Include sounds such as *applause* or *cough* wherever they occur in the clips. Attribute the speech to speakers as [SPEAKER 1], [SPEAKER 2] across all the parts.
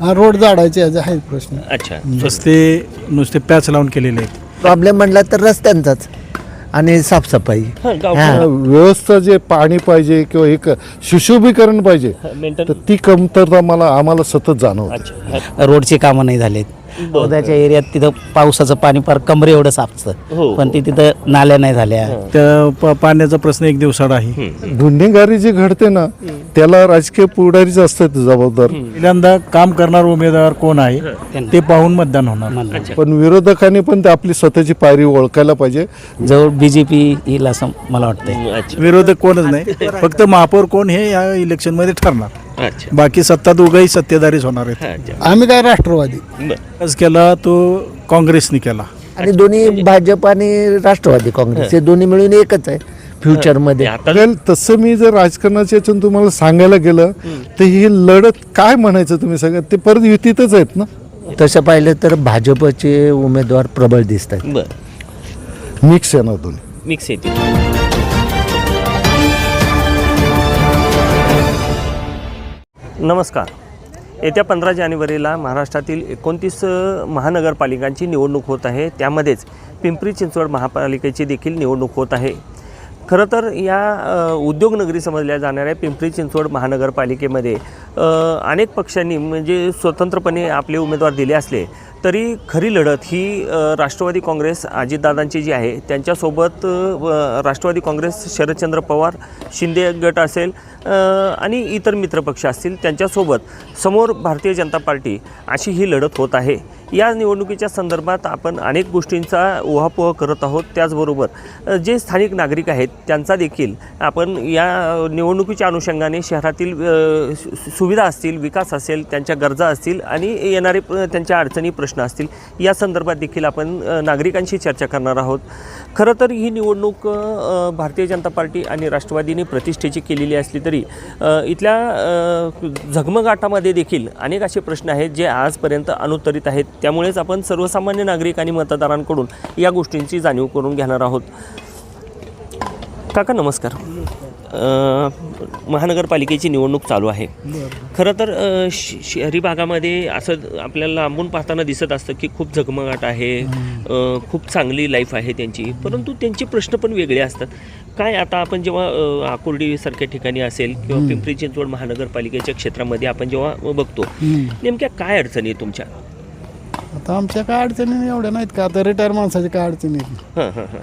[SPEAKER 1] हा रोड झाडायचे याचे आहेत प्रश्न.
[SPEAKER 2] अच्छा.
[SPEAKER 3] रस्ते नुसते पॅच लावून केलेले आहेत.
[SPEAKER 4] प्रॉब्लेम म्हणला तर रस्त्यांचाच आणि साफसफाई. *laughs*
[SPEAKER 2] हा, गाव
[SPEAKER 4] हा.
[SPEAKER 5] व्यवस्था जे पाणी पाहिजे किंवा एक सुशोभीकरण पाहिजे
[SPEAKER 2] मेंटेन
[SPEAKER 5] तर ती कमतरता मला आम्हाला सतत जाणवत.
[SPEAKER 2] अच्छा.
[SPEAKER 6] रोडची कामं नाही झालीत. उद्याच्या एरियात तिथं पावसाचं पाणी फार कमरे एवढं
[SPEAKER 2] हो.
[SPEAKER 6] साचतं पण ती तिथं नाल्या नाही झाल्या.
[SPEAKER 3] त्या प- पाण्याचा प्रश्न एक दिवसाड आहे.
[SPEAKER 5] गुन्हेगारी जी घडते ना त्याला राजकीय पुढारीच असतात जबाबदार.
[SPEAKER 3] पहिल्यांदा काम करणार उमेदवार कोण आहे ते पाहून मतदान होणार.
[SPEAKER 5] पण विरोधकांनी पण ते आपली स्वतःची पायरी ओळखायला पाहिजे.
[SPEAKER 6] जवळ बी जे पी येईल असं मला वाटतंय.
[SPEAKER 3] विरोधक कोणच नाही. *laughs* फक्त महापौर कोण हे या इलेक्शनमध्ये ठरणार.
[SPEAKER 2] अच्छा.
[SPEAKER 3] बाकी सत्ता दोघंही सत्तेधारीच होणार आहेत.
[SPEAKER 2] हा, अच्छा.
[SPEAKER 1] आम्ही काय राष्ट्रवादी?
[SPEAKER 2] बरं.
[SPEAKER 3] केला तो काँग्रेसने केला.
[SPEAKER 4] आणि दोन्ही भाजप आणि राष्ट्रवादी काँग्रेस हे. दोन्ही मिळून एकच आहे फ्युचरमध्ये.
[SPEAKER 2] आता
[SPEAKER 5] वेल तसं मी जर राजकारणाच्या याच्यातून तुम्हाला सांगायला गेलं तर ही लढत काय म्हणायचं तुम्ही सगळ्यात ते परत युतीतच आहेत ना?
[SPEAKER 4] तसं पाहिलं तर भाजपचे उमेदवार प्रबळ दिसत आहेत
[SPEAKER 2] बरं.
[SPEAKER 5] मिक्स आहे ना दोन्ही.
[SPEAKER 2] मिक्स येते नमस्कार. येत्या पंधरा जानेवारीला महाराष्ट्रातील एकोणतीस महानगरपालिकांची निवडणूक होत आहे. त्यामध्येच पिंपरी चिंचवड महापालिकेची देखील निवडणूक होत आहे. खरं तर या उद्योगनगरी समजल्या जाणाऱ्या पिंपरी चिंचवड महानगरपालिकेमध्ये अनेक पक्षांनी म्हणजे स्वतंत्रपणे आपले उमेदवार दिले असले तरी खरी लढत ही राष्ट्रवादी काँग्रेस अजितदादांची जी आहे त्यांच्यासोबत राष्ट्रवादी काँग्रेस शरदचंद्र पवार शिंदे गट असेल आणि इतर मित्रपक्ष असतील त्यांच्यासोबत समोर भारतीय जनता पार्टी अशी ही लढत होत आहे. या निवडणुकीच्या संदर्भात आपण अनेक गोष्टींचा उहापोह करत आहोत. त्याचबरोबर जे स्थानिक नागरिक आहेत त्यांचा देखील आपण या निवडणुकीच्या अनुषंगाने शहरातील सु- सुविधा असतील विकास असेल त्यांच्या गरजा असतील आणि येणारे त्यांच्या अडचणी प्रश्न असतील या संदर्भात देखील आपण नागरिकांशी चर्चा करणार आहोत. खरं तर ही निवडणूक भारतीय जनता पार्टी आणि राष्ट्रवादीने प्रतिष्ठेची केलेली असली तरी इथल्या झगमगाटामध्ये देखील अनेक असे प्रश्न आहेत जे आजपर्यंत अनुत्तरित आहेत. त्यामुळेच आपण सर्वसामान्य नागरिक आणि मतदारांकडून या गोष्टींची जाणीव करून घेणार आहोत. काका नमस्कार. महानगरपालिकेची निवडणूक चालू आहे. खरं तर शहरी भागामध्ये असं आपल्याला लांबून पाहताना दिसत असतं की खूप झगमगाट आहे खूप चांगली लाईफ आहे त्यांची. परंतु त्यांचे प्रश्न पण वेगळे असतात. काय आता आपण जेव्हा आकुर्डीसारख्या ठिकाणी असेल किंवा पिंपरी चिंचवड महानगरपालिकेच्या क्षेत्रामध्ये आपण जेव्हा बघतो नेमक्या काय अडचणी आहे तुमच्या?
[SPEAKER 1] आता आमच्या काय अडचणी एवढ्या नाहीत का? आता रिटायर माणसाची काय अडचणी आहेत?
[SPEAKER 2] हां हां हां.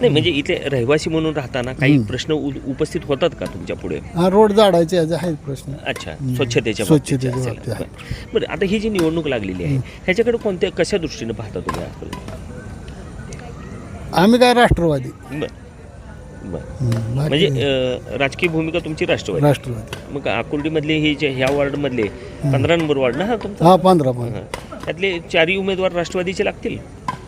[SPEAKER 2] नाही म्हणजे इथे रहिवासी म्हणून राहताना काही प्रश्न उ- उपस्थित होतात का तुमच्यापुढे?
[SPEAKER 1] हा रोड झाडायचे याचे आहेत प्रश्न.
[SPEAKER 2] अच्छा स्वच्छतेच्या
[SPEAKER 1] स्वच्छतेच्या
[SPEAKER 2] बाबतीत. बरं. बरं आता ही जी निवडणूक लागलेली आहे ह्याच्याकडे कोणत्या कशा दृष्टीने पाहता तुम्ही
[SPEAKER 1] आम्ही काय राष्ट्रवादी.
[SPEAKER 2] बरं. बरं.
[SPEAKER 1] हम्म, बाकी
[SPEAKER 2] म्हणजे. अं, राजकीय भूमिका तुमची राष्ट्रवादी.
[SPEAKER 1] राष्ट्रवादी.
[SPEAKER 2] मग आकुर्डीमधले हे जे ह्या वॉर्डमधले पंधरा नंबर वॉर्ड ना हा तुमचा?
[SPEAKER 1] हा पंधरा पंधरा.
[SPEAKER 2] त्यातले चारही उमेदवार राष्ट्रवादीचे लागतील?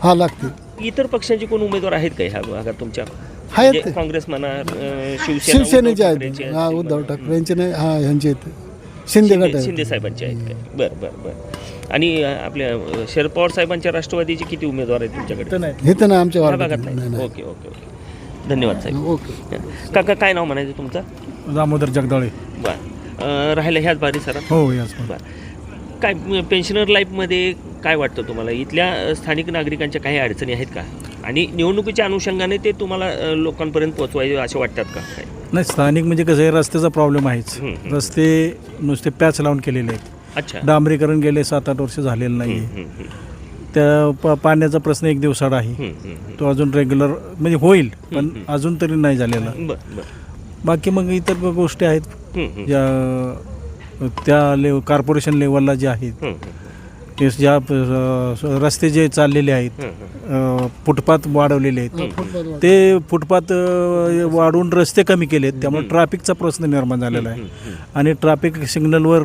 [SPEAKER 1] हा लागतील.
[SPEAKER 2] इतर पक्षांचे कोण उमेदवार आहेत का ह्या भागात तुमच्या?
[SPEAKER 1] आहेत
[SPEAKER 2] म्हणजे
[SPEAKER 1] ते.
[SPEAKER 2] काँग्रेस म्हणा अं, शिवसेना
[SPEAKER 1] शिवसेनेचे
[SPEAKER 2] उद्धव
[SPEAKER 1] आहेत.
[SPEAKER 2] ठाकरेचे
[SPEAKER 1] हा
[SPEAKER 2] असतील
[SPEAKER 1] उद्धव. ठाकरेंचे नाही हा आहेत. शिंदे गट
[SPEAKER 2] शिंदे साहेबांचे आहेत काय बरं बरं बरं. आणि अं, आपल्या अं, शरद पवार साहेबांच्या राष्ट्रवादीचे किती उमेदवार आहेत तुमच्याकडे?
[SPEAKER 1] इथं नाही. आमच्या
[SPEAKER 2] ह्या भागात
[SPEAKER 1] नाही.
[SPEAKER 2] Okay okay okay. धन्यवाद साहेब.
[SPEAKER 1] ओके.
[SPEAKER 2] काका काय नाव म्हणायचं तुमचं?
[SPEAKER 3] दामोदर जगदाळे.
[SPEAKER 2] बरं. राहिलं ह्याच बारी सर
[SPEAKER 3] हो याच
[SPEAKER 2] बरं. काय पेन्शनर लाईफमध्ये काय वाटतं तुम्हाला? इथल्या स्थानिक नागरिकांच्या काही अडचणी आहेत का? आणि निवडणुकीच्या अनुषंगाने ते तुम्हाला लोकांपर्यंत पोहोचवायचे असे वाटतात का? काय?
[SPEAKER 3] नाही स्थानिक म्हणजे कसं आहे रस्त्याचा प्रॉब्लेम आहेच. रस्ते नुसते पॅच लावून केलेले आहेत.
[SPEAKER 2] अच्छा.
[SPEAKER 3] डांबरीकरण गेले सात आठ वर्ष झालेलं नाही त्या प पाण्याचा प्रश्न एक दिवसाड आहे. तो अजून रेग्युलर म्हणजे होईल पण अजून तरी नाही झालेला. बाकी मग इतर गोष्टी आहेत. ज्या त्या लेव कॉर्पोरेशन लेवलला जे आहेत ते ज्या अ, रस्ते जे चाललेले आहेत अ, फुटपाथ वाढवलेले आहेत ते फुटपाथ अ, वाढवून रस्ते कमी केलेत. त्यामुळे ट्रॅफिकचा प्रश्न निर्माण झालेला आहे. आणि ट्रॅफिक सिग्नलवर.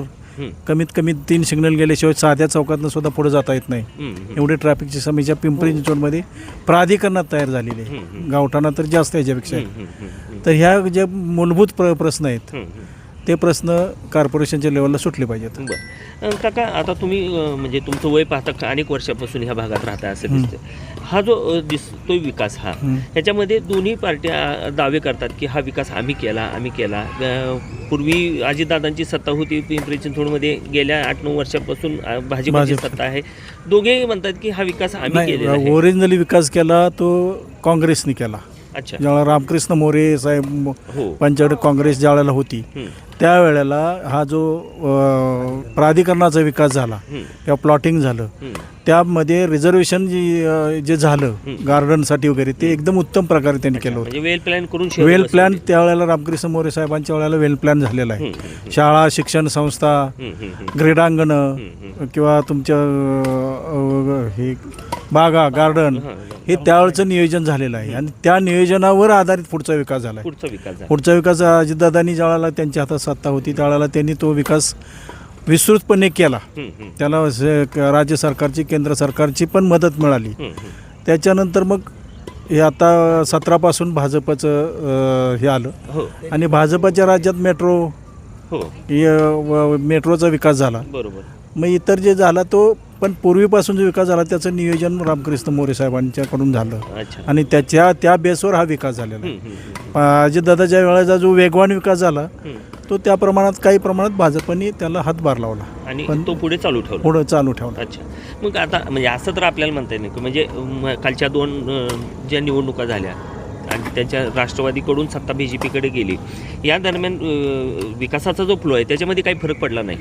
[SPEAKER 3] कमीत कमी तीन सिग्नल गेल्याशिवाय साध्या चौकातनं सुद्धा पुढे जाता येत नाही. एवढी ट्रॅफिकची समस्या पिंपरी चिंचवडमध्ये प्राधिकरणात तयार झालेली आहे. गावठाणा तर जास्त याच्यापेक्षा. आहे. तर ह्या ज्या मूलभूत प्र प्रश्न आहेत ते प्रश्न कॉर्पोरेशनच्या लेवलला सुटले पाहिजेत.
[SPEAKER 2] बरं. काका आता तुम्ही म्हणजे तुमचं वय पाहता का अनेक वर्षापासून ह्या भागात राहता असं दिसतं हा जो दिसतोय विकास हा ह्याच्यामध्ये दोन्ही पार्ट्या दावे करतात की हा विकास आम्ही केला आम्ही केला. पूर्वी अजितदादांची सत्ता होती पिंपरी चिंचवडमध्ये गेल्या आठ नऊ वर्षापासून भाजपची
[SPEAKER 3] भाजप.
[SPEAKER 2] सत्ता आहे. दोघेही म्हणतात की हा विकास आम्ही आहे.
[SPEAKER 3] ओरिजिनली विकास केला तो काँग्रेसने केला.
[SPEAKER 2] अच्छा.
[SPEAKER 3] ज्यावेळेला रामकृष्ण मोरे साहेब म-
[SPEAKER 2] हो.
[SPEAKER 3] पंचायत काँग्रेस ज्यावेळेला होती
[SPEAKER 2] हं,
[SPEAKER 3] त्यावेळेला हा जो अ, प्राधिकरणाचा विकास झाला किंवा प्लॉटिंग झालं. त्यामध्ये रिझर्वेशन जी अ, जे झालं गार्डनसाठी वगैरे ते एकदम उत्तम प्रकारे त्यांनी केलं होतं.
[SPEAKER 2] म्हणजे वेल प्लॅन करून शहर
[SPEAKER 3] वेल
[SPEAKER 2] बसवले.
[SPEAKER 3] प्लॅन त्यावेळेला रामकृष्ण मोरे साहेबांच्या वेळेला वेल प्लॅन झालेला आहे. शाळा शिक्षण संस्था. क्रीडांगणं किंवा तुमच्या अ, हे बागा गार्डन हे त्यावेळचं नियोजन झालेलं आहे. आणि त्या नियोजनावर आधारित पुढचा विकास झाला आहे.
[SPEAKER 2] पुढचा विकास झाला.
[SPEAKER 3] पुढचा विकास अजितदादांनी ज्यावेळेला त्यांच्या हातात सत्ता होती त्यावेळेला त्यांनी तो विकास विस्तृतपणे केला. त्याला स- राज्य सरकारची केंद्र सरकारची पण मदत मिळाली. त्याच्यानंतर मग हे आता सतरापासून भाजपचं अ, हे आलं.
[SPEAKER 2] हो.
[SPEAKER 3] आणि भाजपच्या राज्यात मेट्रो
[SPEAKER 2] हो.
[SPEAKER 3] हे, व- मेट्रोचा विकास झाला.
[SPEAKER 2] बरोबर.
[SPEAKER 3] मग इतर जे झाला तो पण पूर्वीपासून जो विकास झाला त्याचं नियोजन रामकृष्ण मोरे साहेबांच्याकडून झालं.
[SPEAKER 2] अच्छा.
[SPEAKER 3] आणि त्याच्या त्या बेसवर हा विकास झालेला आहे. अजितदादाच्या वेळेचा जो वेगवान विकास झाला. तो त्या प्रमाणात काही प्रमाणात भाजपने त्याला हातभार लावला.
[SPEAKER 2] आणि
[SPEAKER 3] पण-
[SPEAKER 2] तो पुढे चालू ठेवला.
[SPEAKER 3] पुढं चालू ठेवला.
[SPEAKER 2] अच्छा. मग आता म्हणजे असं तर आपल्याला म्हणता येईल की म्हणजे म, कालच्या दोन अ, ज्या निवडणुका झाल्या आणि त्यांच्या राष्ट्रवादीकडून सत्ता बी जे पीकडे गेली या दरम्यान अ, विकासाचा जो फ्लो आहे त्याच्यामध्ये काही फरक पडला नाही?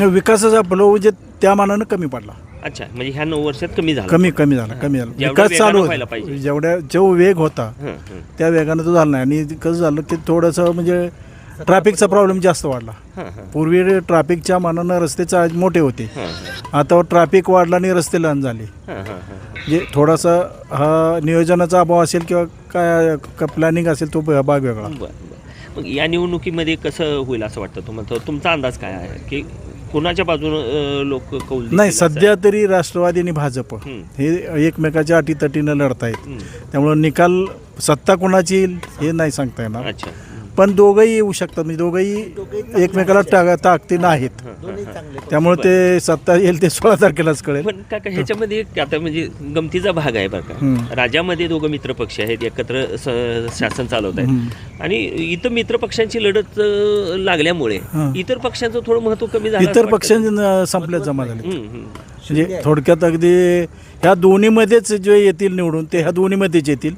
[SPEAKER 3] विकासाचा फ्लो जे त्या मानानं कमी पडला.
[SPEAKER 2] अच्छा म्हणजे ह्या नऊ वर्षात कमी झाला.
[SPEAKER 3] कमी कमी झाला कमी झाला.
[SPEAKER 2] जेवढा
[SPEAKER 3] विकास
[SPEAKER 2] वेगानं
[SPEAKER 3] चालू
[SPEAKER 2] व्हायला
[SPEAKER 3] होता
[SPEAKER 2] पाहिजे.
[SPEAKER 3] जेवढ्या जो वेग होता
[SPEAKER 2] हं, हं,
[SPEAKER 3] त्या वेगानं तो झाला नाही. आणि कसं झालं की थोडंसं म्हणजे ट्रॅफिकचा प्रॉब्लेम जास्त वाढला.
[SPEAKER 2] हं, हं,
[SPEAKER 3] पूर्वी ट्रॅफिकच्या मानानं रस्ते चा मोठे होते. आता ट्रॅफिक वाढला आणि रस्ते लहान झाले.
[SPEAKER 2] हं, हं, हं.
[SPEAKER 3] म्हणजे थोडासा हा नियोजनाचा अभाव असेल किंवा काय प्लॅनिंग असेल तो भाग वेगळा.
[SPEAKER 2] बरं बरं. मग या निवडणुकीमध्ये कसं होईल असं वाटतं तुम्हाला? तुमचा अंदाज काय आहे? की कुणाच्या बाजूनं लोक कौल देतील
[SPEAKER 3] नाही
[SPEAKER 2] असं?
[SPEAKER 3] सध्या तरी राष्ट्रवादी आणि भाजप
[SPEAKER 2] हं.
[SPEAKER 3] एकमेकाच्या अटीतटीनं लढतायत
[SPEAKER 2] हं.
[SPEAKER 3] त्यामुळं निकाल सत्ता कोणाची येईल हे नाही सांगता येणार
[SPEAKER 2] अच्छा
[SPEAKER 3] पण दोघंही येऊ शकतात म्हणजे दोघंही एकमेकाला टा ताकदीनं आहेत त्यामुळे ते सत्ता येईल ते सोळा तारखेलाच कळेल.
[SPEAKER 2] पण काका ह्याच्यामध्ये एक आता म्हणजे गमतीचा भाग आहे बरं
[SPEAKER 3] हम्म.
[SPEAKER 2] का राज्यामध्ये दोघं मित्र पक्ष आहेत एकत्र शासन चालवत आहेत. आणि इतर मित्र पक्षांची लढत लागल्यामुळे. इतर पक्षांचं थोडं महत्त्व कमी झालं
[SPEAKER 3] इतर पक्षांनी संपल्यात जमा झाले. म्हणजे थोडक्यात अगदी ह्या दोन्हीमध्येच जे येतील निवडून ते ह्या दोन्हीमध्येच येतील.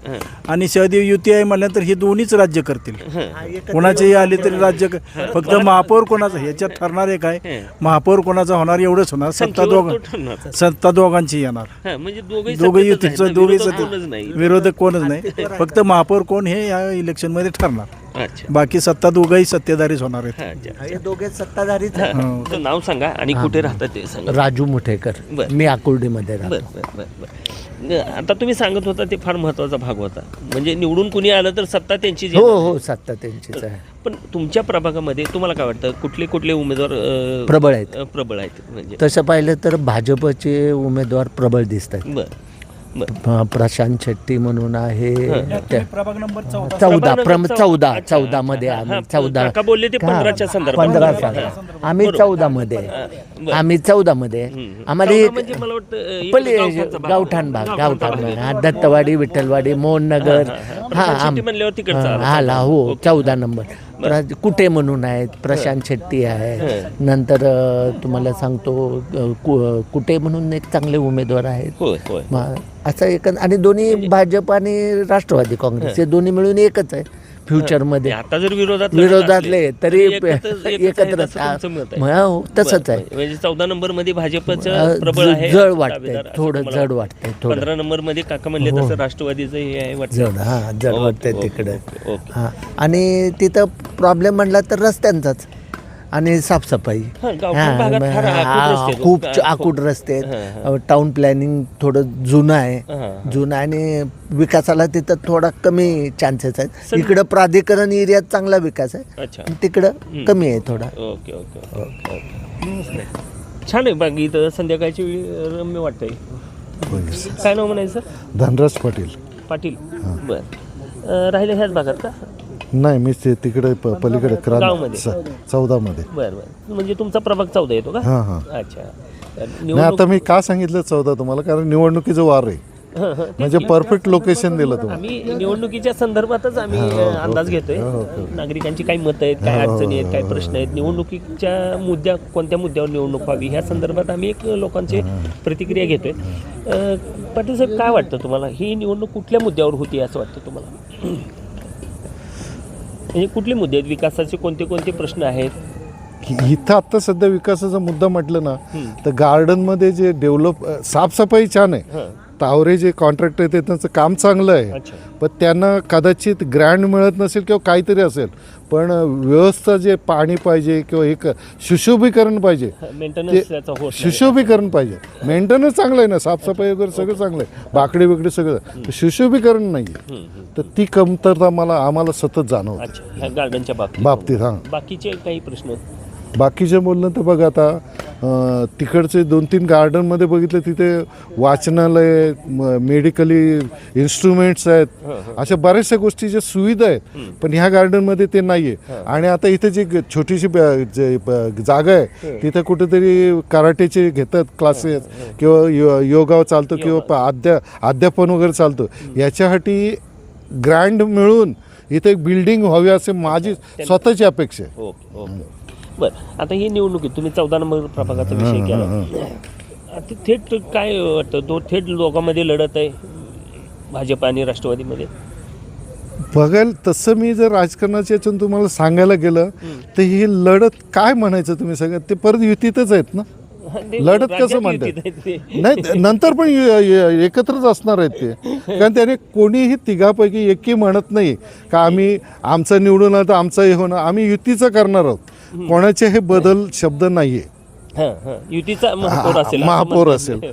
[SPEAKER 3] आणि सहदेव युती आहे म्हटल्यानंतर हे दोन्हीच राज्य करतील. कोणाचेही आले तरी राज्य क- फक्त महापौर कोणाचं ह्याच्यात ठरणार आहे. काय. महापौर कोणाचा होणार एवढंच होणार. सत्ता दोघ. सत्ता दोघांची येणार.
[SPEAKER 2] हं, म्हणजे दोघंही
[SPEAKER 3] दोघे
[SPEAKER 2] सत्तेतच आहेत.
[SPEAKER 3] युतीचं
[SPEAKER 2] ना,
[SPEAKER 3] दोघे
[SPEAKER 2] विरोधक कोणच नाही.
[SPEAKER 3] विरोधक कोणच नाही. फक्त महापौर कोण हे या इलेक्शनमध्ये ठरणार.
[SPEAKER 2] अच्छा.
[SPEAKER 3] बाकी सत्ता दोघंही सत्तेदारीच होणार आहेत.
[SPEAKER 2] हं, अच्छा.
[SPEAKER 4] हे दोघे सत्ताधारीच
[SPEAKER 2] हं.
[SPEAKER 3] हो.
[SPEAKER 2] तुमचं नाव सांगा आणि कुठे राहतात ते सांगा.
[SPEAKER 4] राजू मुठेकर.
[SPEAKER 2] बरं.
[SPEAKER 4] मी आकुर्डीमध्ये
[SPEAKER 2] बर
[SPEAKER 4] राहतो.
[SPEAKER 2] बर बर बर. आता तुम्ही सांगत होता ते फार महत्त्वाचा भाग होता. म्हणजे निवडून कुणी आलं तर सत्ता त्यांची
[SPEAKER 4] हो हो सत्ता त्यांचीच आहे.
[SPEAKER 2] पण तुमच्या प्रभागामध्ये तुम्हाला काय वाटतं? कुठले कुठले उमेदवार अं,
[SPEAKER 4] प्रबळ आहेत.
[SPEAKER 2] अं, प्रबळ आहेत म्हणजे?
[SPEAKER 4] तसं पाहिलं तर भाजपचे उमेदवार प्रबळ दिसत आहेत.
[SPEAKER 2] बर बर.
[SPEAKER 4] प्रशांत शेट्टी म्हणून आहे त्या-
[SPEAKER 3] प्रभाग नंबर चौदा
[SPEAKER 4] प्रम चौदा चौदा मध्ये. आम्ही चौदा
[SPEAKER 2] काका बोलले ते पंधराच्या संदर्भात.
[SPEAKER 4] पंधरा. आम्ही. चौदा मध्ये. आम्ही चौदा मध्ये. आम्हाला
[SPEAKER 2] म्हणजे मला वाटतं.
[SPEAKER 4] गावठाण भाग गावठाण
[SPEAKER 2] भाग.
[SPEAKER 4] हा दत्तवाडी विठ्ठलवाडी मोहननगर
[SPEAKER 2] हा, हा.
[SPEAKER 4] हा आम-
[SPEAKER 2] शेट्टी म्हणल्यावर तिकडचा आला.
[SPEAKER 4] हा, आला हो. चौदा नंबर प्र- कुटे म्हणून आहेत? प्रशांत शेट्टी आहे. नंतर तुम्हाला सांगतो कु- कुटे म्हणून एक चांगले उमेदवार आहेत. असं एक आणि दोन्ही भाजप आणि राष्ट्रवादी काँग्रेस हे दोन्ही मिळून एकच आहे. फ्युचरमध्ये
[SPEAKER 2] आता जर विरोधात
[SPEAKER 4] विरोधातले तरी. मग हो, तसंच आहे
[SPEAKER 2] म्हणजे चौदा नंबरमध्ये भाजपचं
[SPEAKER 4] अ,
[SPEAKER 2] प्रबळ आहे
[SPEAKER 4] जड वाटतंय
[SPEAKER 2] असं
[SPEAKER 4] थोडं जड वाटतंय
[SPEAKER 2] पंधरा नंबरमध्ये काका म्हणले
[SPEAKER 4] हो.
[SPEAKER 2] तसं राष्ट्रवादीचं हे आहे वाटतं
[SPEAKER 4] जड हा जड वाटतंय तिकडे. हा आणि तिथं प्रॉब्लेम म्हणला तर रस्त्यांचाच आणि साफसफाई.
[SPEAKER 2] हा, गावठाण भागात
[SPEAKER 4] हा,
[SPEAKER 2] फार आखूड
[SPEAKER 4] हा,
[SPEAKER 2] रस्ते आहेत.
[SPEAKER 4] खूप आकूड रस्ते आहेत. टाउन प्लॅनिंग थोडं जुनं आहे.
[SPEAKER 2] हा,
[SPEAKER 4] जुनं आणि विकासाला तिथं थोडा कमी चान्सेस आहेत. इकडं प्राधिकरण एरियात चांगला विकास आहे.
[SPEAKER 2] अच्छा.
[SPEAKER 4] तिकडं कमी आहे थोडा.
[SPEAKER 2] Okay okay okay okay. छान आहे बाकी इथं संध्याकाळची वेळ रम्य वाटतंय. काय नाव म्हणायचं?
[SPEAKER 5] धनराज पाटील.
[SPEAKER 2] पाटील. बर. अं, राहिले ह्याच भागात का?
[SPEAKER 5] नाही मी ते तिकडे प- पलीकडे क्रांत
[SPEAKER 2] गावामध्ये?
[SPEAKER 5] चौदा मध्ये
[SPEAKER 2] बरं बरं. म्हणजे तुमचा प्रभाग चौदा येतो का?
[SPEAKER 5] हां हां.
[SPEAKER 2] अच्छा. तर
[SPEAKER 5] नाही
[SPEAKER 2] निवडणूक
[SPEAKER 5] आता मी का सांगितलं चौदा तुम्हाला? कारण निवडणुकीचं वार आहे. *laughs*
[SPEAKER 2] हं, हं.
[SPEAKER 5] म्हणजे परफेक्ट लोकेशन दिलं तुम्हाला.
[SPEAKER 2] आम्ही निवडणुकीच्या संदर्भातच आम्ही अ, अंदाज घेतोय. नागरिकांची काही मतं आहेत काय अडचणी आहेत काय प्रश्न आहेत. निवडणुकीच्या मुद्द्या कोणत्या मुद्द्यावर निवडणूक व्हावी ह्या संदर्भात आम्ही एक लोकांची प्रतिक्रिया घेतोय. अ, पाटील साहेब काय वाटतं तुम्हाला? ही निवडणूक कुठल्या मुद्द्यावर होती असं वाटतं तुम्हाला? म्हणजे कुठले मुद्दे आहेत? विकासाचे कोणते कोणते प्रश्न आहेत?
[SPEAKER 5] इथं आता सध्या विकासाचा मुद्दा म्हटलं ना तर गार्डनमध्ये जे डेव्हलप साफसफाई छान आहे. तावरे जे कॉन्ट्रॅक्टर आहेत त्यांचं काम चांगलं आहे. पण त्यांना कदाचित ग्रँड मिळत नसेल किंवा काहीतरी असेल पण व्यवस्था जे पाणी पाहिजे किंवा एक सुशोभीकरण पाहिजे. *laughs* सुशोभीकरण पाहिजे. मेंटेनन्स चांगलं आहे ना साफसफाई वगैरे सगळं चांगलं आहे. बाकडे बिकडे सगळं. सुशोभीकरण नाही तर ती कमतरता मला आम्हाला सतत जाणवते.
[SPEAKER 2] गार्डनच्या बाबतीत.
[SPEAKER 5] हां.
[SPEAKER 2] बाकीचे काही प्रश्न?
[SPEAKER 5] बाकीचे बोललं तर बघा आता तिकडचे दोन तीन गार्डनमध्ये बघितलं तिथे वाचनालय मेडिकली इन्स्ट्रुमेंट्स आहेत. अशा बऱ्याचशा गोष्टीच्या सुविधा आहेत पण ह्या गार्डनमध्ये ते नाही आहे आणि आता इथे जी छोटीशी जागा आहे तिथे कुठेतरी कराटेचे घेतात क्लासेस किंवा यो- योगा चालतो किंवा अध्या अध्यापन वगैरे चालतं. याच्यासाठी ग्रँड मिळून इथे एक बिल्डिंग व्हावी असे माझी स्वतःची अपेक्षा आहे.
[SPEAKER 2] बरं आता ही निवडणुकीत तुम्ही चौदा नंबर प्रभागाचा विषय केला. आता थेट काय वाटतं? तो थेट लोकांमध्ये लढत आहे भाजप आणि राष्ट्रवादीमध्ये?
[SPEAKER 5] बघायला तसं मी जर राजकारणाच्या याच्यातून तुम्हाला सांगायला गेलं तर ही लढत काय म्हणायचं तुम्ही सगळं? ते परत युतीतच आहेत ना? लढत कसं म्हणतात? नाही नंतर पण एकत्रच असणार आहेत ते. कारण त्याने कोणीही तिघापैकी एकही म्हणत नाही का आम्ही आमचं निवडून आलं तर आमचं हे होणं आम्ही युतीचं करणार आहोत. कोणाचे हे बदल शब्द नाहीये.
[SPEAKER 2] हां हां. युतीचा महापौर असेल
[SPEAKER 5] महापौर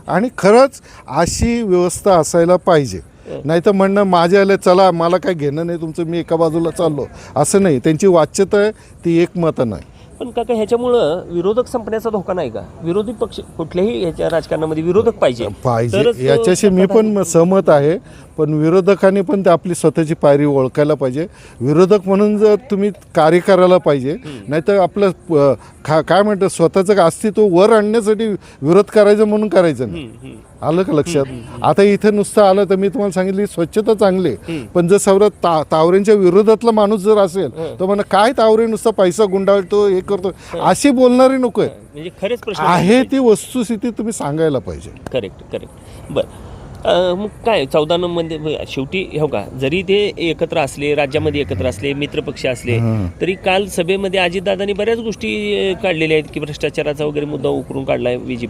[SPEAKER 5] आणि खरंच अशी व्यवस्था असायला पाहिजे. नाही तर म्हणणं माझ्या आले चला मला काय घेणं नाही तुमचं मी एका बाजूला चाललो. असं नाही. त्यांची वाच्यता आहे ती एकमत नाही
[SPEAKER 2] पण काका ह्याच्यामुळं विरोधक संपण्याचा धोका नाही का? विरोधी पक्ष कुठल्याही ह्याच्या राजकारणामध्ये विरोधक पाहिजे.
[SPEAKER 5] पाहिजे.
[SPEAKER 2] तरच
[SPEAKER 5] याच्याशी मी पण सहमत आहे पण विरोधकांनी पण ते आपली स्वतःची पायरी ओळखायला पाहिजे. विरोधक म्हणून जर तुम्ही कार्य करायला पाहिजे नाहीतर आपलं अ, खा काय म्हणतात स्वतःचं अस्तित्व वर आणण्यासाठी विरोध करायचं म्हणून करायचं नाही आलं का लक्षात? आता इथे नुसतं आलं तर मी तुम्हाला सांगितली स्वच्छता चांगली आहे. पण जर सर्व ता तावरेंच्या विरोधातला माणूस जर असेल तर म्हणा काय तावरे नुसता पैसा गुंडाळतो हे करतो? अशी बोलणारे नको
[SPEAKER 2] म्हणजे खरेच प्रश्न
[SPEAKER 5] आहे. ती वस्तुस्थिती तुम्ही सांगायला पाहिजे.
[SPEAKER 2] Correct correct. बरं. मग काय चौदा नंबरमध्ये शेवटी हो का जरी ते एकत्र असले राज्यामध्ये एकत्र असले मित्रपक्ष असले तरी काल सभेमध्ये अजितदादांनी बऱ्याच गोष्टी काढलेल्या आहेत की भ्रष्टाचाराचा वगैरे मुद्दा उकरून काढलाय बी जे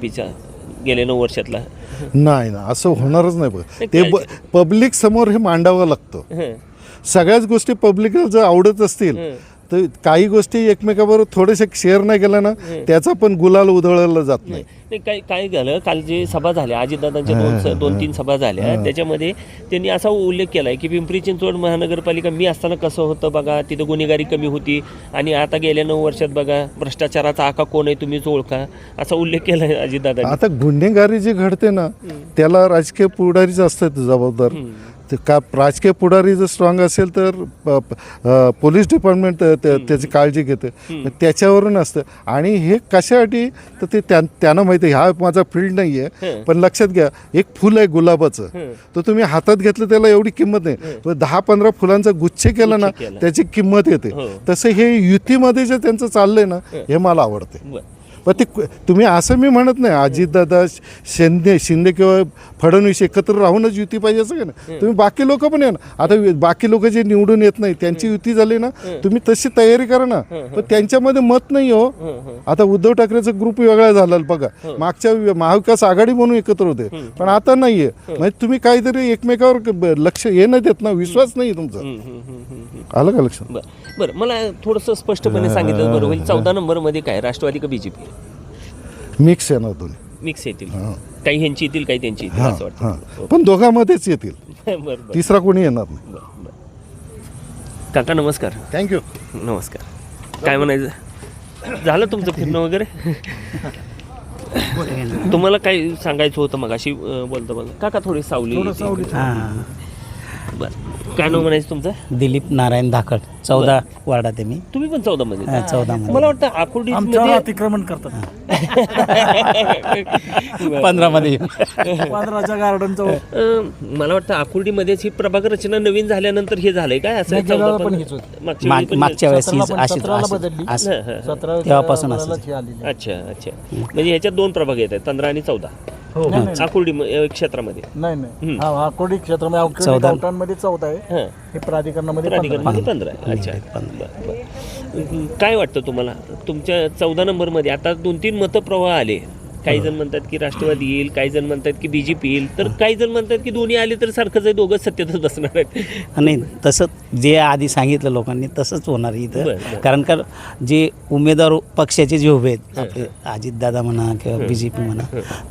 [SPEAKER 2] गेल्या नऊ वर्षातला.
[SPEAKER 5] नाही ना असं होणारच नाही बघ.
[SPEAKER 2] ते
[SPEAKER 5] ते? पब्लिक समोर हे मांडावं लागतं.
[SPEAKER 2] हं,
[SPEAKER 5] सगळ्याच गोष्टी पब्लिकला जर आवडत असतील
[SPEAKER 2] हं.
[SPEAKER 5] तर काही गोष्टी एकमेकाबरोबर थोडेसे शेअर नाही केला ना त्याचा पण गुलाल उधळला जात नाही.
[SPEAKER 2] नाही. काय काय झालं काल जे सभा झाल्या अजितदादांच्या दोन दोन तीन सभा झाल्या त्याच्यामध्ये त्यांनी असा उल्लेख केलाय की पिंपरी चिंचवड महानगरपालिका मी असताना कसं होतं बघा तिथं गुन्हेगारी कमी होती आणि आता गेल्या नऊ वर्षात बघा भ्रष्टाचाराचा आका कोण आहे तुम्हीच ओळखा असा उल्लेख केलाय अजितदादांनी.
[SPEAKER 5] आता गुन्हेगारी जी घडते ना त्याला राजकीय पुढारीच असतात जबाबदार. ते का राजकीय पुढारी जर स्ट्रॉंग असेल तर पोलीस डिपार्टमेंट त्या- त्या- त्याची काळजी घेते. त्याच्यावरून असतं. आणि हे कशासाठी? तर ते त्या- त्यांना माहिती आहे, हा माझा फील्ड नाही आहे पण लक्षात घ्या एक फुल आहे गुलाबाचं. तर तुम्ही हातात घेतलं त्याला एवढी किंमत नाही. दहा पंधरा फुलांचा गुच्छ केला ना. त्याची किंमत येते.
[SPEAKER 2] हो.
[SPEAKER 5] तसं हे युतीमध्ये जे त्यांचं चाललंय ना हे. मला आवडते पण ते तुम्ही असं मी म्हणत नाही अजितदादा शिंदे शिंदे किंवा फडणवीस एकत्र राहूनच युती पाहिजे असं का नाही. तुम्ही बाकी लोक पण आहे ना. आता बाकी लोक जे निवडून येत नाही त्यांची युती झाली ना तुम्ही तशी तयारी करा ना. पण त्यांच्यामध्ये मत नाही हो. आता उद्धव ठाकरेचा ग्रुप वेगळा झाला बघा. मागच्या महाविकास आघाडी म्हणून एकत्र होते. पण आता नाहीये. म्हणजे तुम्ही काहीतरी एकमेकावर लक्ष हे नाही देत ना विश्वास नाही तुमचा. आलं का लक्षात?
[SPEAKER 2] बरं. मला थोडंसं स्पष्टपणे सांगितलं बरं होईल चौदा नंबरमध्ये काय? राष्ट्रवादी का बीजेपी
[SPEAKER 5] मिक्स येणार दोन्ही.
[SPEAKER 2] मिक्स येतील. काही ह्यांची येतील काही त्यांची येतील असं
[SPEAKER 5] हां.
[SPEAKER 2] वाटतं
[SPEAKER 5] पण दोघांमध्येच येतील. *laughs*
[SPEAKER 2] बरं बरं.
[SPEAKER 5] तिसरा कोणी येणार नाही.
[SPEAKER 2] बरं बरं. काका नमस्कार.
[SPEAKER 5] थँक्यू
[SPEAKER 2] नमस्कार. काय म्हणायचं? झालं तुमचं फिरणं वगैरे? तुम्हाला काय सांगायचं होतं मग अशी बोलतं बघा काका थोडी सावली
[SPEAKER 6] हां.
[SPEAKER 2] बरं. काय नाव म्हणायचं तुमचं?
[SPEAKER 6] दिलीप नारायण धाकड. चौदा वार्डात आहे मी.
[SPEAKER 2] तुम्ही पण चौदा मध्ये?
[SPEAKER 6] चौदा मध्ये.
[SPEAKER 2] मला वाटतं आकुर्डी
[SPEAKER 3] आमच्यावर अतिक्रमण करतात.
[SPEAKER 6] पंधरा मध्ये.
[SPEAKER 3] पंधराच्या गार्डनचं
[SPEAKER 2] मला वाटतं आकुर्डीमध्येच ही प्रभाग रचना नवीन झाल्यानंतर हे झालंय काय? असं
[SPEAKER 3] नाही, गेल्या
[SPEAKER 2] चौदा
[SPEAKER 3] वेळेला पण
[SPEAKER 2] पण-
[SPEAKER 3] हेच होतं.
[SPEAKER 2] मागच्या
[SPEAKER 6] माग-
[SPEAKER 2] वेळी पण
[SPEAKER 6] मागच्या वेळेस हीच अशीच
[SPEAKER 3] सतराला बदलली.
[SPEAKER 6] तेव्हापासून
[SPEAKER 3] वेळेला
[SPEAKER 6] असंच.
[SPEAKER 3] आलेली.
[SPEAKER 2] अच्छा अच्छा. म्हणजे ह्याच्यात दोन प्रभाग येत आहेत पंधरा आणि चौदा.
[SPEAKER 3] नाही.
[SPEAKER 2] आकुर्डी म- अ, क्षेत्रामध्ये
[SPEAKER 3] नाही नाही. हा हा कोडी
[SPEAKER 6] चौदा.
[SPEAKER 3] आहे
[SPEAKER 2] हां
[SPEAKER 3] हे प्राधिकरणामध्ये पंधरा.
[SPEAKER 2] प्राधिकरणामध्ये पंधरा आहे अच्छा बरं, बरं. काय वाटतं तुम्हाला तुमच्या चौदा नंबरमध्ये आता दोन तीन मतप्रवाह आले काही जण म्हणतात की राष्ट्रवादी येईल काही जण म्हणतात की बीजेपी येईल. तर काही जण म्हणतात की दोन्ही आले तर सारखंच आहे दोघंच सत्तेतच बसणार आहेत.
[SPEAKER 6] नाही तसंच जे आधी सांगितलं लोकांनी तसंच होणार इथं. कारण का जे उमेदवार पक्षाचे जे उभे आहेत आपले अजितदादा म्हणा किंवा बी जे पी म्हणा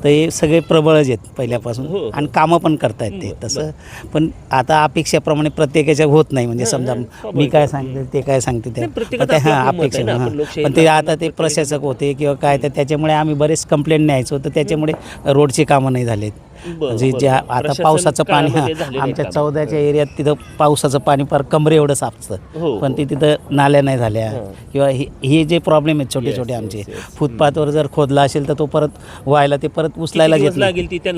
[SPEAKER 6] तर हे सगळे प्रबळच आहेत पहिल्यापासून
[SPEAKER 2] हो.
[SPEAKER 6] आणि कामं पण करतायत ते तसं. पण आता अपेक्षाप्रमाणे प्रत्येकाच्या होत नाही म्हणजे समजा मी काय सांगते ते काय सांगते ते हां अपेक्षा पण ते आता ते प्रशासक होते किंवा काय तर त्याच्यामुळे आम्ही बरेच कंप्लेंट न्यायचो तर त्याच्यामुळे रोडची कामं नाही झालेत. म्हणजे. ज्या आता पावसाचं पाणी हां, आमच्या. चौदाच्या एरियात तिथं पावसाचं पाणी फार कमरे एवढं
[SPEAKER 2] हो,
[SPEAKER 6] साचतं पण ती तिथं नाल्या नाही झाल्या. किंवा हे हे जे प्रॉब्लेम आहेत छोटे छोटे आमचे फुटपाथवर जर खोदला असेल तर तो परत व्हायला ते परत उचलायला घेत नाही.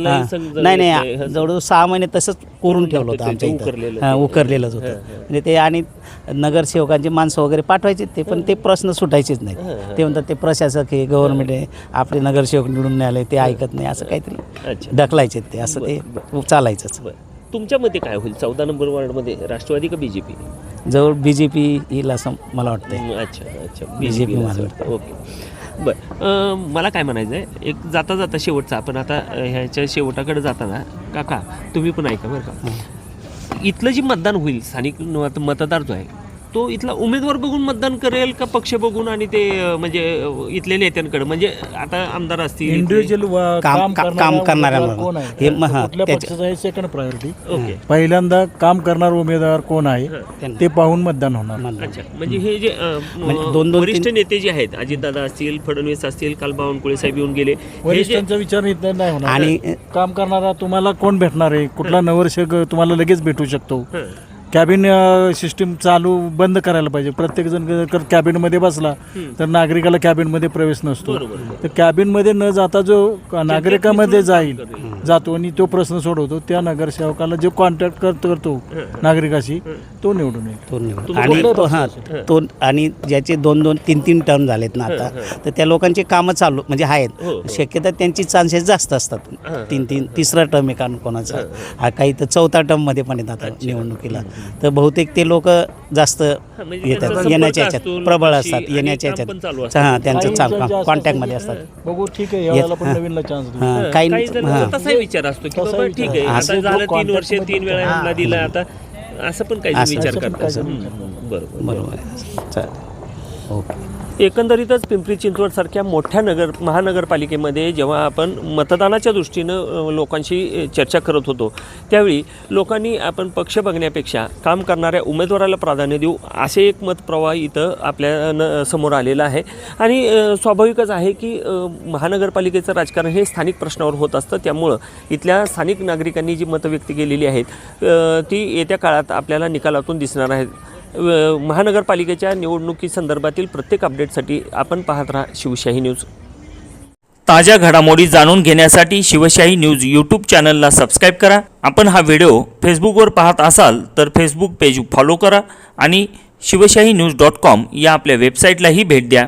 [SPEAKER 6] हां. नाही. जवळजवळ सहा महिने तसंच करून ठेवलं होतं आमच्या इथं. हां. उकरलेलंच होतं. म्हणजे ते आणि नगरसेवकांची माणसं वगैरे पाठवायचे ते पण ते प्रश्न सुटायचेच नाही ते म्हणतात ते प्रशासक आहे गव्हर्नमेंट आहे आपले नगरसेवक निवडून नाही आले ते ऐकत नाही असं काहीतरी
[SPEAKER 2] अच्छा.
[SPEAKER 6] ढकलायचे ते असं ते चालायचंच.
[SPEAKER 2] बरं. तुमच्या मते काय होईल? चौदा नंबर वॉर्डमध्ये राष्ट्रवादी का बीजेपी
[SPEAKER 6] जवळ बी जे पी येईल असं मला वाटतंय.
[SPEAKER 2] अच्छा अच्छा.
[SPEAKER 6] BJP
[SPEAKER 2] बीजेपी
[SPEAKER 6] मला
[SPEAKER 2] ओके. बरं. मला काय म्हणायचं आहे एक जाता जाता शेवटचा आपण आता ह्याच्या शेवटाकडे जाताना काका तुम्ही पण ऐका बरं का. इथलं जे मतदान होईल स्थानिक मत- मतदार जो आहे तो इथला उमेदवार बघून मतदान करेल का पक्ष बघून आणि ते म्हणजे अं, इथल्या नेत्यांकडे? म्हणजे आता आमदार असतील इथले-
[SPEAKER 3] इंडिव्हिज्युअल
[SPEAKER 6] काम- का- काम करणाऱ्या
[SPEAKER 3] उमेदवार कोण आहे?
[SPEAKER 6] म-
[SPEAKER 3] कुठल्या
[SPEAKER 6] त्याच्या-
[SPEAKER 3] पक्षाचं आहे सेकंड प्रायोरिटी
[SPEAKER 2] ओके.
[SPEAKER 3] पहिल्यांदा काम करणार उमेदवार कोण आहे? ते पाहून मतदान होणार.
[SPEAKER 2] अच्छा. म्हणजे हे जे
[SPEAKER 6] म्हणजे दोन- दोन-
[SPEAKER 2] वरिष्ठ नेते जे आहेत अजितदादा असतील फडणवीस असतील काल बावनकुळे साहेब येऊन गेले. हे
[SPEAKER 3] वरिष्ठांचा विचार इथं नाही होणार.
[SPEAKER 6] आणि
[SPEAKER 3] काम करणारा तुम्हाला कोण भेटणार आहे? कुठला नवरसेवक तुम्हाला लगेच भेटू शकतो. कॅबिन सिस्टीम चालू बंद करायला पाहिजे. प्रत्येक जण जर कॅबिनमध्ये बसला तर नागरिकाला कॅबिनमध्ये प्रवेश नसतो. तर कॅबिनमध्ये न जाता जो नागरिकामध्ये जाईल जातो आणि तो प्रश्न सोडवतो त्या नगरसेवकाला जो कॉन्टॅक्ट करतो करतो नागरिकाशी तो निवडून येईल.
[SPEAKER 6] तो निवड आणि तो हां तो आणि ज्याचे दोन दोन तीन तीन टर्म झालेत ना आता तर त्या लोकांची कामं चालू म्हणजे
[SPEAKER 2] हो,
[SPEAKER 6] आहेत शक्यता त्यांची चान्सेस जास्त असतात. तीन तीन तिसरा टर्म आहे कारण कोणाचा हा काही तर चौथा टर्ममध्ये पण येतात आता निवडणुकीला. तर बहुतेक ते लोक जास्त
[SPEAKER 2] म्हणजे
[SPEAKER 6] येतात येण्याच्या
[SPEAKER 2] असतो
[SPEAKER 6] ह्याच्यात प्रबळ असतात येण्याच्या ह्याच्यात. हां त्यांचं चाल कॉन्टॅक्टमध्ये
[SPEAKER 3] असतं
[SPEAKER 6] असतात.
[SPEAKER 3] बघू ठीक आहे
[SPEAKER 6] हां.
[SPEAKER 2] काही
[SPEAKER 6] हां.
[SPEAKER 2] तसाही विचार असतो की बाबा ठीक आहे. आता झालं तीन वर्ष तीन वेळा. ह्यांना दिलं आता असं पण काही विचार करतात. हं. बरोबर.
[SPEAKER 6] बरोबर. चालेल. ओके.
[SPEAKER 2] एकंदरीतच पिंपरी चिंचवडसारख्या मोठ्या नगर महानगरपालिकेमध्ये जेव्हा आपण मतदानाच्या दृष्टीनं लोकांशी चर्चा करत होतो त्यावेळी लोकांनी आपण पक्ष बघण्यापेक्षा काम करणाऱ्या उमेदवाराला प्राधान्य देऊ असे एक मतप्रवाह इथं आपल्या न समोर आलेला आहे. आणि स्वाभाविकच आहे की महानगरपालिकेचं राजकारण हे स्थानिक प्रश्नावर होत असतं. त्यामुळं इथल्या स्थानिक नागरिकांनी जी मतं व्यक्त केलेली आहेत ती येत्या काळात आपल्याला निकालातून दिसणार आहेत. महानगरपालिकेच्या निवडणुकीसंदर्भातील प्रत्येक अपडेटसाठी आपण पाहत राहा शिवशाही न्यूज. ताज्या घडामोडी जाणून घेण्यासाठी शिवशाही न्यूज यूट्यूब चॅनलला सबस्क्राईब करा. आपण हा व्हिडिओ फेसबुकवर पाहत असाल तर फेसबुक पेज फॉलो करा आणि शिवशाही न्यूज डॉट कॉम या आपल्या वेबसाईटलाही भेट द्या.